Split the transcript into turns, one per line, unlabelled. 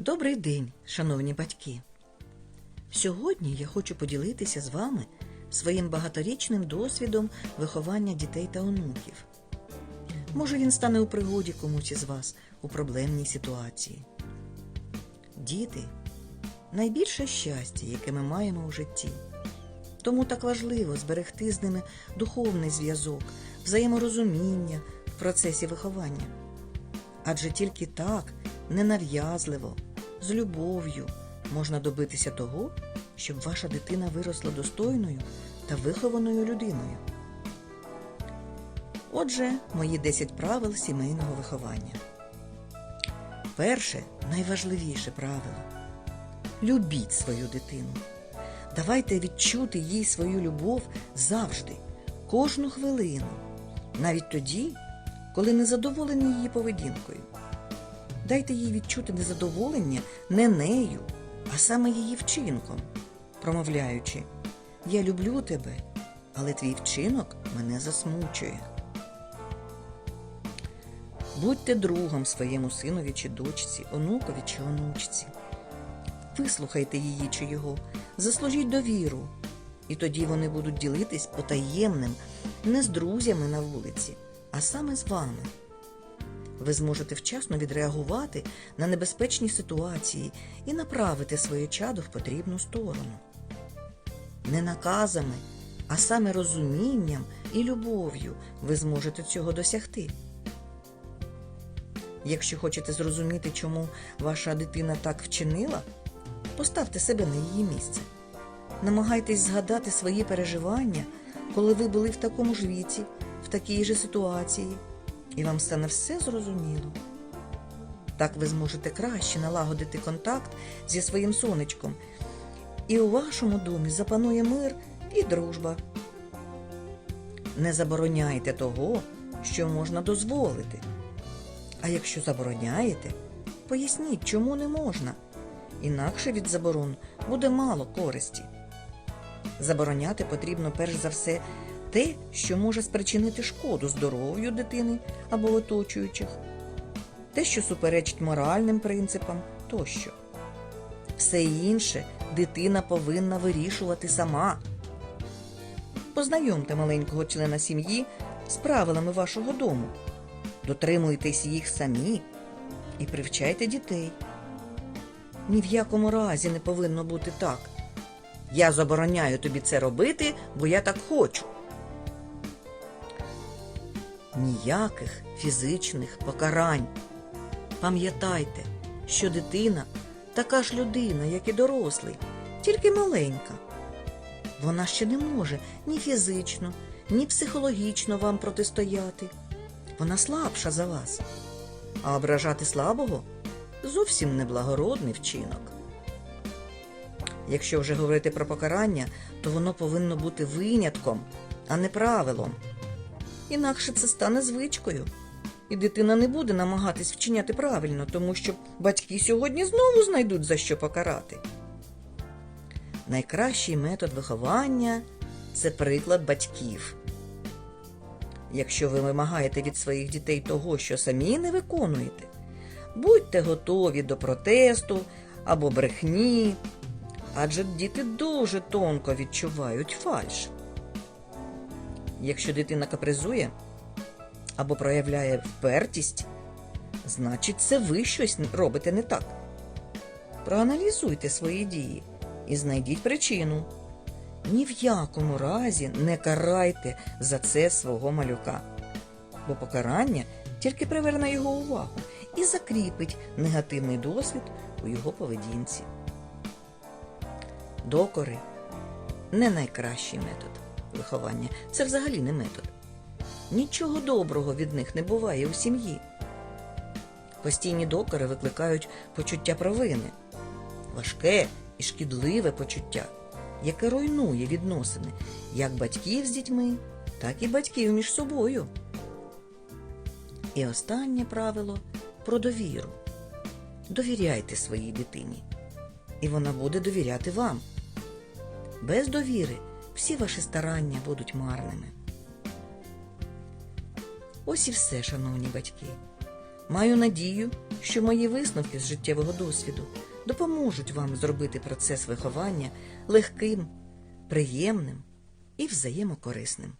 Добрий день, шановні батьки. Сьогодні я хочу поділитися з вами своїм багаторічним досвідом виховання дітей та онуків. Може, він стане у пригоді комусь із вас у проблемній ситуації. Діти найбільше щастя, яке ми маємо у житті. Тому так важливо зберегти з ними духовний зв'язок, взаєморозуміння в процесі виховання. Адже тільки так, ненав'язливо, з любов'ю можна добитися того, щоб ваша дитина виросла достойною та вихованою людиною. Отже, мої 10 правил сімейного виховання. Перше, найважливіше правило любіть свою дитину. Давайте відчути їй свою любов завжди, кожну хвилину, навіть тоді, коли не задоволені її поведінкою. Дайте їй відчути незадоволення не нею, а саме її вчинком, промовляючи Я люблю тебе, але твій вчинок мене засмучує. Будьте другом своєму синові чи дочці, онукові чи онучці. Вислухайте її чи його, заслужіть довіру, і тоді вони будуть ділитись потаємним не з друзями на вулиці, а саме з вами. Ви зможете вчасно відреагувати на небезпечні ситуації і направити своє чадо в потрібну сторону. Не наказами, а саме розумінням і любов'ю ви зможете цього досягти. Якщо хочете зрозуміти, чому ваша дитина так вчинила, поставте себе на її місце. Намагайтесь згадати свої переживання, коли ви були в такому ж віці, в такій же ситуації, і вам стане все зрозуміло. Так ви зможете краще налагодити контакт зі своїм сонечком, і у вашому домі запанує мир і дружба. Не забороняйте того, що можна дозволити. А якщо забороняєте, поясніть, чому не можна. Інакше від заборон буде мало користі. Забороняти потрібно перш за все те, що може спричинити шкоду здоров'ю дитини або оточуючих, те, що суперечить моральним принципам тощо. Все інше дитина повинна вирішувати сама. Познайомте маленького члена сім'ї з правилами вашого дому, дотримуйтесь їх самі і привчайте дітей. Ні в якому разі не повинно бути так. Я забороняю тобі це робити, бо я так хочу. Ніяких фізичних покарань. Пам'ятайте, що дитина така ж людина, як і дорослий, тільки маленька. Вона ще не може ні фізично, ні психологічно вам протистояти. Вона слабша за вас. А ображати слабого зовсім неблагородний вчинок. Якщо вже говорити про покарання, то воно повинно бути винятком, а не правилом. Інакше це стане звичкою. І дитина не буде намагатись вчиняти правильно, тому що батьки сьогодні знову знайдуть за що покарати. Найкращий метод виховання це приклад батьків. Якщо ви вимагаєте від своїх дітей того, що самі не виконуєте, будьте готові до протесту або брехні, адже діти дуже тонко відчувають фальш. Якщо дитина капризує або проявляє впертість, значить це ви щось робите не так. Проаналізуйте свої дії і знайдіть причину. Ні в якому разі не карайте за це свого малюка, бо покарання тільки приверне його увагу і закріпить негативний досвід у його поведінці. Докори не найкращий метод виховання. Це взагалі не метод. Нічого доброго від них не буває у сім'ї. Постійні докори викликають почуття провини, важке і шкідливе почуття, яке руйнує відносини як батьків з дітьми, так і батьків між собою. І останнє правило про довіру. Довіряйте своїй дитині, і вона буде довіряти вам. Без довіри всі ваші старання будуть марними. Ось і все, шановні батьки. Маю надію, що мої висновки з життєвого досвіду допоможуть вам зробити процес виховання легким, приємним і взаємокорисним.